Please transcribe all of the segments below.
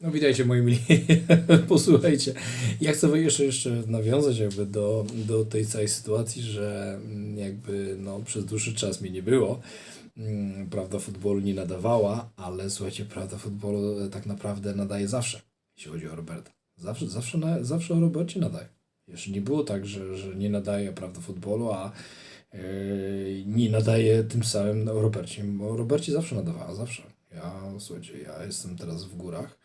No witajcie moi mili. Posłuchajcie, ja chcę jeszcze, jeszcze nawiązać jakby do, do tej całej sytuacji, że mm, jakby no, przez dłuższy czas mnie nie było. Mm, Prawda futbolu nie nadawała, ale słuchajcie, prawda futbolu e, tak naprawdę nadaje zawsze, jeśli chodzi o Roberta. Zawsze, zawsze, na, zawsze o Robercie nadaje. Jeszcze nie było tak, że, że nie nadaje prawda futbolu, a yy, nie nadaje tym samym o Robercie. O Robercie zawsze nadawała, zawsze. Ja, słuchajcie, ja jestem teraz w górach.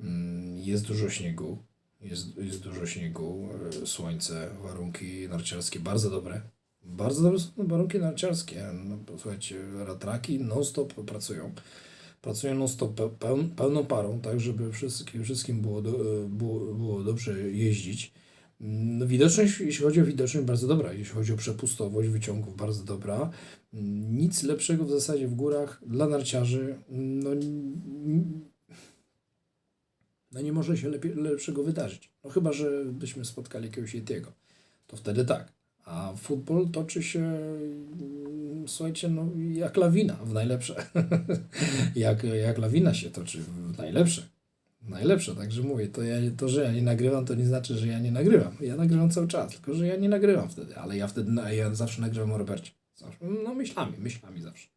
Mm, Jest dużo śniegu, jest, jest dużo śniegu, e, słońce, warunki narciarskie bardzo dobre. Bardzo dobre są warunki narciarskie. No, posłuchajcie, ratraki non-stop pracują. Pracują non-stop pe- peł, pełną parą, tak żeby wszystkim, wszystkim było, do, e, było, było dobrze jeździć. Mm, No, widoczność, jeśli chodzi o widoczność, bardzo dobra. Jeśli chodzi o przepustowość wyciągów, bardzo dobra. Mm, Nic lepszego w zasadzie w górach dla narciarzy. No, no nie może się lepiej, lepszego wydarzyć. No chyba, że byśmy spotkali jakiegoś Yetiego. To wtedy tak. A futbol toczy się, mm, słuchajcie, no jak lawina w najlepsze. jak, jak lawina się toczy w najlepsze. Najlepsze, także mówię, to, ja, to, że ja nie nagrywam, to nie znaczy, że ja nie nagrywam. Ja nagrywam cały czas, tylko że ja nie nagrywam wtedy, ale ja wtedy, no, ja zawsze nagrywam o Robercie. Zawsze, no myślami, myślami zawsze.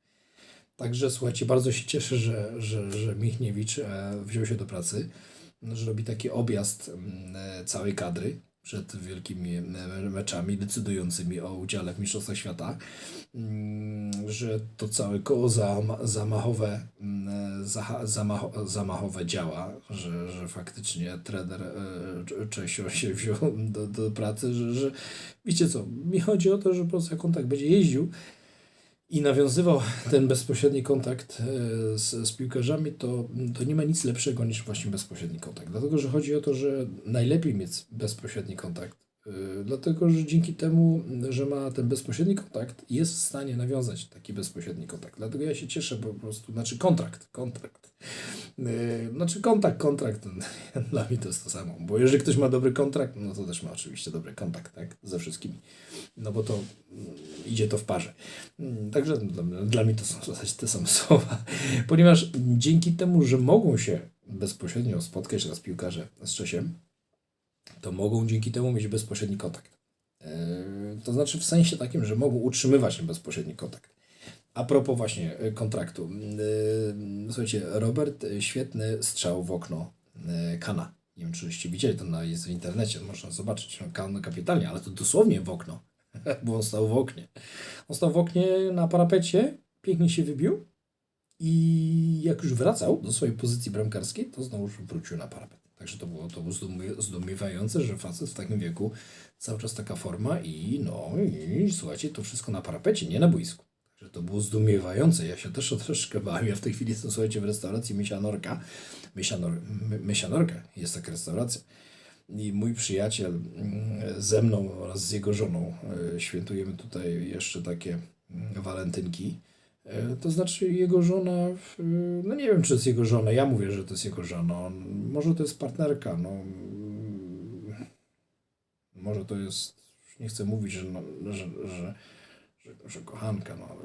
Także słuchajcie, bardzo się cieszę, że, że, że Michniewicz e, wziął się do pracy, że robi taki objazd mm, całej kadry przed wielkimi e, meczami decydującymi o udziale w Mistrzostwach Świata, Mm, że to całe koło zama- zamachowe, mm, zamachowe działa, że, że faktycznie trener e, Cz- Czesio się wziął do, do pracy, że, że wiecie co, mi chodzi o to, że po prostu jak on tak będzie jeździł, i nawiązywał ten bezpośredni kontakt e, z, z piłkarzami, to, to nie ma nic lepszego niż właśnie bezpośredni kontakt. Dlatego, że chodzi o to, że najlepiej mieć bezpośredni kontakt. E, Dlatego, że dzięki temu, że ma ten bezpośredni kontakt, jest w stanie nawiązać taki bezpośredni kontakt. Dlatego ja się cieszę po prostu, znaczy kontrakt, kontrakt. E, Znaczy kontakt, kontrakt, dla mnie to jest to samo. Bo jeżeli ktoś ma dobry kontrakt, no to też ma oczywiście dobry kontakt, tak? Ze wszystkimi. No bo to mm, idzie to w parze. Mm, Także dla, dla mnie to są w zasadzie te same słowa. Ponieważ dzięki temu, że mogą się bezpośrednio spotkać raz piłkarze z Czesiem, to mogą dzięki temu mieć bezpośredni kontakt. Yy, To znaczy w sensie takim, że mogą utrzymywać ten bezpośredni kontakt. A propos właśnie y, kontraktu. Yy, Słuchajcie, Robert, świetny strzał w okno Kana. Nie wiem, czyście widzieli, to na, jest w internecie, można zobaczyć. No, Kan kapitalnie, ale to dosłownie w okno, bo on stał w oknie. On stał w oknie na parapecie, pięknie się wybił i jak już wracał do swojej pozycji bramkarskiej, to znowu wrócił na parapet. Także to było, to było zdumie- zdumiewające, że facet w takim wieku cały czas taka forma i no i słuchajcie, to wszystko na parapecie, nie na boisku. Także to było zdumiewające. Ja się też troszeczkę bałem. Ja w tej chwili jestem, słuchajcie, w restauracji Mysianorka. Mysianor, My- jest taka restauracja. I mój przyjaciel mm, ze mną oraz z jego żoną e, świętujemy tutaj jeszcze takie mm, walentynki. E, To znaczy jego żona, no nie wiem czy to jest jego żona, ja mówię, że to jest jego żona, On- może to jest partnerka, no może to jest, nie chcę mówić, że, no, że, że, że, że kochanka, no ale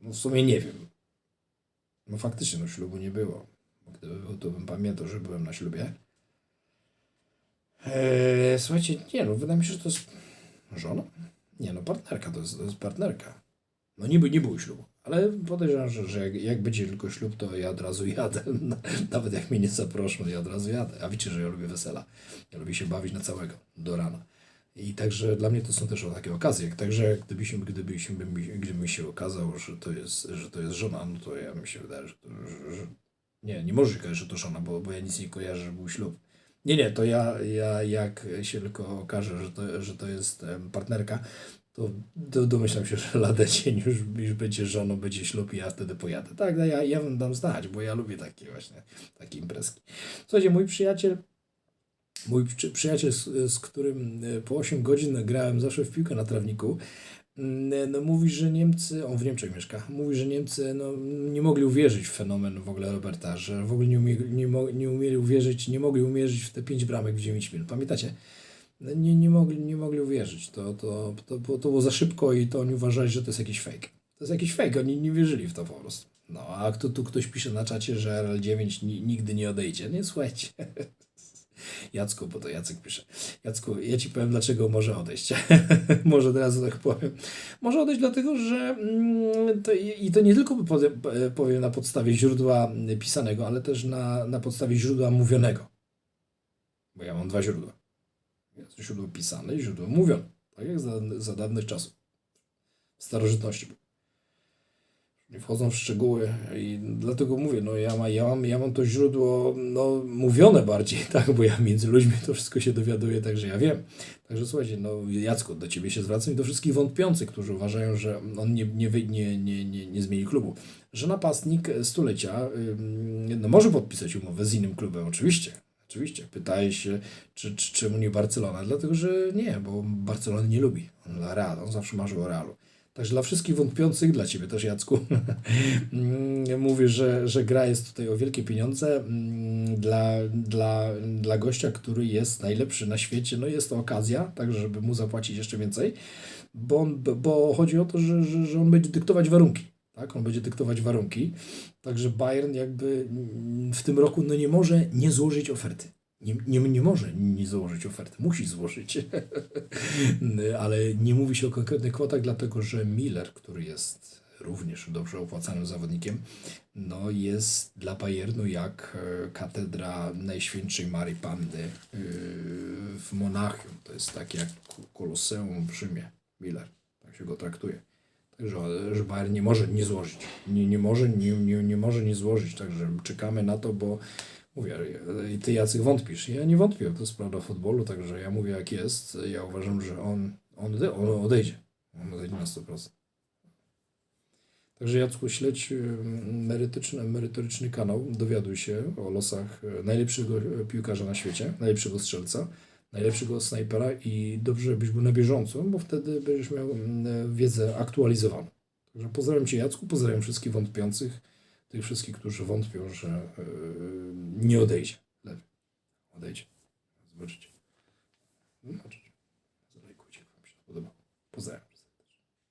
no w sumie nie wiem. No faktycznie, no ślubu nie było. Gdyby był, to bym pamiętał, że byłem na ślubie. Eee, słuchajcie, nie no, wydaje mi się, że to jest żona? Nie no, partnerka, to jest, to jest partnerka. No niby nie było ślubu, ale podejrzewam, że, że jak, jak będzie tylko ślub, to ja od razu jadę. Nawet jak mnie nie zaproszą, ja od razu jadę. A wiecie, że ja lubię wesela. Ja lubię się bawić na całego, do rana. I także dla mnie to są też takie okazje. Także gdybyśmy, gdybyśmy, gdyby mi się okazało, że to jest, że to jest żona, no to ja mi się wydaje, że, to, że, że nie, nie może się że to żona, bo, bo ja nic nie kojarzę, że był ślub. Nie, nie, to ja, ja jak się tylko okaże, że to, że to jest partnerka, to, to domyślam się, że lada dzień już, już będzie żoną, będzie ślub i ja wtedy pojadę. Tak, no ja, ja wam dam znać, bo ja lubię takie właśnie, takie imprezki. Słuchajcie, mój przyjaciel, mój przy, przyjaciel, z, z którym e, po 8 godzin grałem zawsze w piłkę na trawniku, mm, no mówi, że Niemcy, on w Niemczech mieszka, mówi, że Niemcy no, nie mogli uwierzyć w fenomen w ogóle Roberta, że w ogóle nie, umie, nie, mo, nie umieli uwierzyć, nie mogli uwierzyć w te 5 bramek w 9 minut. Pamiętacie? Nie, nie, mogli, nie mogli uwierzyć. To, to, to, to było za szybko i to oni uważali, że to jest jakiś fake. To jest jakiś fake, oni nie wierzyli w to po prostu. No, a kto tu ktoś pisze na czacie, że RL9 ni- nigdy nie odejdzie. Nie słuchajcie. Jacku, bo to Jacek pisze. Jacku, ja ci powiem, dlaczego może odejść. może od razu tak powiem. Może odejść dlatego, że mm, to, i to nie tylko powiem na podstawie źródła pisanego, ale też na, na podstawie źródła mówionego. Bo ja mam dwa źródła. Jest źródło pisane i źródło mówione. Tak jak za, za dawnych czasów. W starożytności. Nie wchodzą w szczegóły i dlatego mówię, no ja, ma, ja, mam, ja mam to źródło no, mówione bardziej, tak, bo ja między ludźmi to wszystko się dowiaduję, także ja wiem. Także słuchajcie, no Jacku, do Ciebie się zwracam i do wszystkich wątpiących, którzy uważają, że on nie, nie, nie, nie, nie, nie zmieni klubu. Że napastnik stulecia no, może podpisać umowę z innym klubem, oczywiście. Oczywiście. Pytaje się, czy, czy, czemu nie Barcelona? Dlatego, że nie, bo Barcelony nie lubi. On dla Real, on zawsze marzył o Realu. Także dla wszystkich wątpiących, dla Ciebie też Jacku, mówię, że, że gra jest tutaj o wielkie pieniądze. mm, Dla, dla, dla gościa, który jest najlepszy na świecie, no jest to okazja, tak, żeby mu zapłacić jeszcze więcej, bo, on, bo chodzi o to, że, że, że on będzie dyktować warunki. Tak, on będzie dyktować warunki. Także Bayern jakby mm, w tym roku no nie może nie złożyć oferty. Nie, nie, nie może nie złożyć oferty, musi złożyć. Ale nie mówi się o konkretnych kwotach, dlatego że Miller, który jest również dobrze opłacanym zawodnikiem, no jest dla Bayernu jak e, katedra Najświętszej Marii Panny e, w Monachium. To jest takie jak Koloseum w Rzymie. Miller, tak się go traktuje. Także że Bayern nie może nie złożyć. Nie, nie, może, nie, nie, nie może nie złożyć. Także czekamy na to, bo mówię, i ty Jacek wątpisz. Ja nie wątpię, to jest prawda futbolu, także ja mówię jak jest. Ja uważam, że on, on, on odejdzie. On odejdzie na 100%. Także Jacku, śledź y, merytoryczny, merytoryczny kanał, dowiaduj się o losach y, najlepszego y, piłkarza na świecie, najlepszego strzelca, najlepszego snajpera i dobrze, żebyś był na bieżąco, bo wtedy będziesz miał mm, wiedzę aktualizowaną. Także pozdrawiam Cię Jacku, pozdrawiam wszystkich wątpiących, tych wszystkich, którzy wątpią, że yy, nie odejdzie. Lewy. Odejdzie. Zobaczycie. Zobaczycie. Zalajkujcie, jak Wam się podoba. Pozdrawiam.